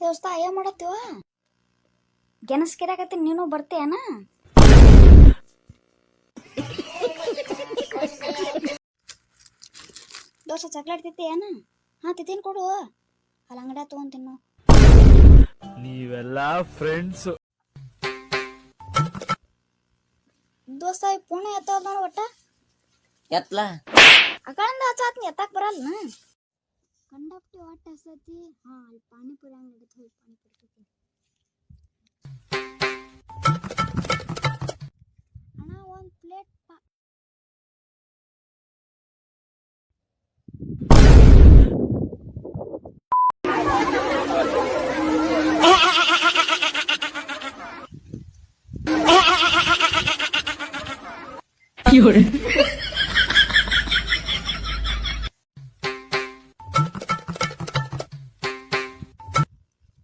ದೋಸ್ತ ಏನ್ ಮಾಡತ್ತೀವ ಗೆನಸ್ಕಿರಾಕತ್ತೀನಿ ನೀನು ಬರ್ತೀಯನ? ದೋಸ್ತ ಚಾಕ್ಲೇಟ್ ತಿತ್ತಿ ಏನ ಹಾ ತಿತ್ತೀನಿ ಕೊಡು. ಅಲ್ಲಿ ಅಂಗಡ್ಯಾಗ ತಗೊಂತೀನಿ ನಾವು ನೀವೆಲ್ಲ ಫ್ರೆಂಡ್ಸ್ ದೋಸ್ತ ಈ ಪುಣೆ ಎತ್ತ ನೋಡು ಒಟ್ಟ. ಎತ್ಲ? ಅಕಳಿಂದ ಹಚ್ಚಾತ್ನಿ ಎತ್ತಾಕ್ ಬರಲ್ಲ ಕಂಡಪ್ಟಿ ಒಟ್ಟ ಹಸತಿ ಹಾ ಅಲ್ಲಿ ಪಾನಿಪುರಿ ಹಂಗೆ ನಡೀತು ಹೋಗಿ ಪಾನಿಪುರಿ ತಿಂತೀನಿ ಅಣ್ಣ ಒಂದು ಪ್ಲೇಟ್ ಪಾ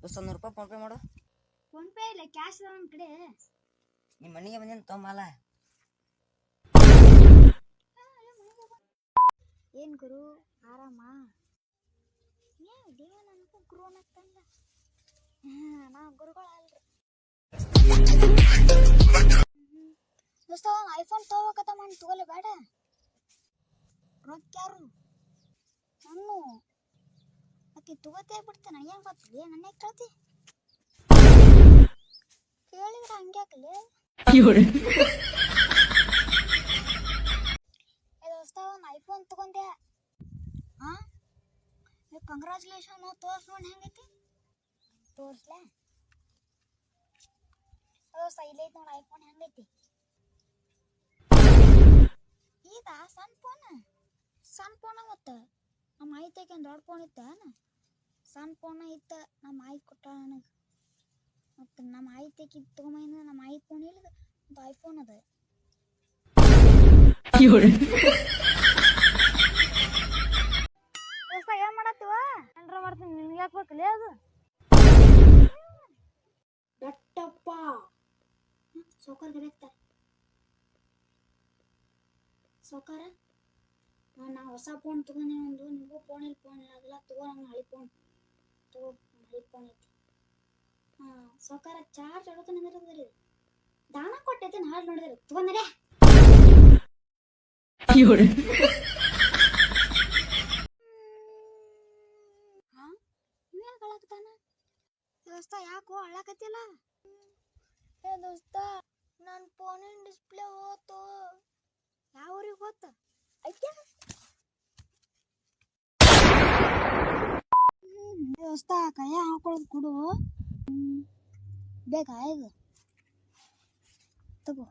ದೋಸ್ತ ನೂರು ರೂಪಾಯಿ ಫೋನ್ ಪೇ ಮಾಡು. ಫೋನ್ ಪೇ ಇಲ್ಲ ಕ್ಯಾಶ್ ನನ್ನ ಕಡೆ. ನಿಮ್ಮ ಮನೆಗೆ ಬಂದೇನು ತೊಂಬಲ್ಲ ಏನ್ ಗುರು ಆರಾಮ? ಏ ದೇವ ನನಗೂ ಗುರು ಅನ್ನತ್ತಂದ ನಾ ಗುರುಗಳು ಅಲ್ರಿ. ದೋಸ್ತ ಒಂದು ಐಫೋನ್ ತಗೋಬೇಕತ್ತ ಮಾಡಿ ತಗೋಲೆ ಬೇಡ. ರೊಕ್ಕ ಯಾರು? ನಾನು. ಆಕೆ ತಗೋತೇ ಬಿಡ್ತಾನೆ. ಏನು ಗೊತ್ತಿಲ್ಲ. ನನ್ನ ಕೇಳ್ತಿ ಕೇಳಿದ್ರೆ ಹಂಗ್ಯಾಕಲೆ ಏ ದೋಸ್ತ ಒಂದು ಐಫೋನ್ ತಗೊಂಡೆ. ಹಾ ಕಂಗ್ರಾಚುಲೇಷನ್ ತೋರ್ಸ್ ನೋಡಿ ಹೆಂಗೈತಿ? ತೋರ್ಸ್ಲಾ? ದೋಸ್ತ ಇಲ್ಲೈತಿ ನೋಡಿ ಐಫೋನ್ ಹೆಂಗೈತಿ? ಈಗ ಸಣ್ಣ ಫೋನ್ ಸಣ್ಣ ಫೋನ ಮತ್ತು ನಮ್ಮ ಆಯ್ತಕ್ಕೆ ಒಂದು ದೊಡ್ಡ ಫೋನ್ ಇತ್ತ ಸಣ್ಣ ಫೋನ್ ಇತ್ತ ನಮ್ಮ ಆಯ್ ಕೊಟ್ಟ ನನಗೆ. ಮತ್ತು ನಮ್ಮ ಆಯ್ತಕ್ಕೆ ತೆಗಿದ್ ತೊಗೊಂಬಂದ ನಮ್ಮ ಆಯ್ ಫೋನ್ ಇಲ್ಲದ ಒಂದು ಐಫೋನ್ ಅದ. ದೋಸ್ತ ಏನ್ ಮಾಡತ್ತೀವ? ಏನ್ರ ಮಾಡ್ತೀನಿ ನಿನ್ಗೆ ಯಾಕೆ ಬೇಕಲ್ಲೇ ಅದು? ದಟ್ಟಪ್ಪ ಸೌಕರ್ ಕರೆಕ್ತ ಸೌಕರ ನಾ ಹೊಸ ಫೋನ್ ತಗೊಂಡೆ ಒಂದು ನಿಮಗೂ ಫೋನ್ ಇಲ್ಲ ಫೋನ್ ಇಲ್ಲ ಅದೆಲ್ಲ ತಗೋ ನಂಗೆ ಹಳಿ ಫೋನ್ ತಗೋ ಹಳಿ ಫೋನ್ ಐತಿ ಹಾಂ ಸೌಕರ ಚಾರ್ಜ್ ಆಡೋದು ನಿಂದಿರೋದ್ರಿ ದಾನ ಕೊಟ್ಟೈತೆ ಹಾಳು ನೋಡಿದ್ರೆ ತಗೊಂಡ್ರೆ. ದೋಸ್ತ ಯಾಕೋ ಅಳಕತ್ತಿಲ್ಲ ಏ ದೋಸ್ತ ನನ್ನ ಫೋನಿನ ಡಿಸ್ಪ್ಲೇ ಹೋತು. ಯಾವ ಊರಿಗೆ ಹೋತ? ಐತ್ಯಾ ದೋಸ್ತ ಕೈ ಹಾಕೊಳ್ಳೋದು ಕೊಡು. ಬೇಕಾ ಇದು ತಗೋ.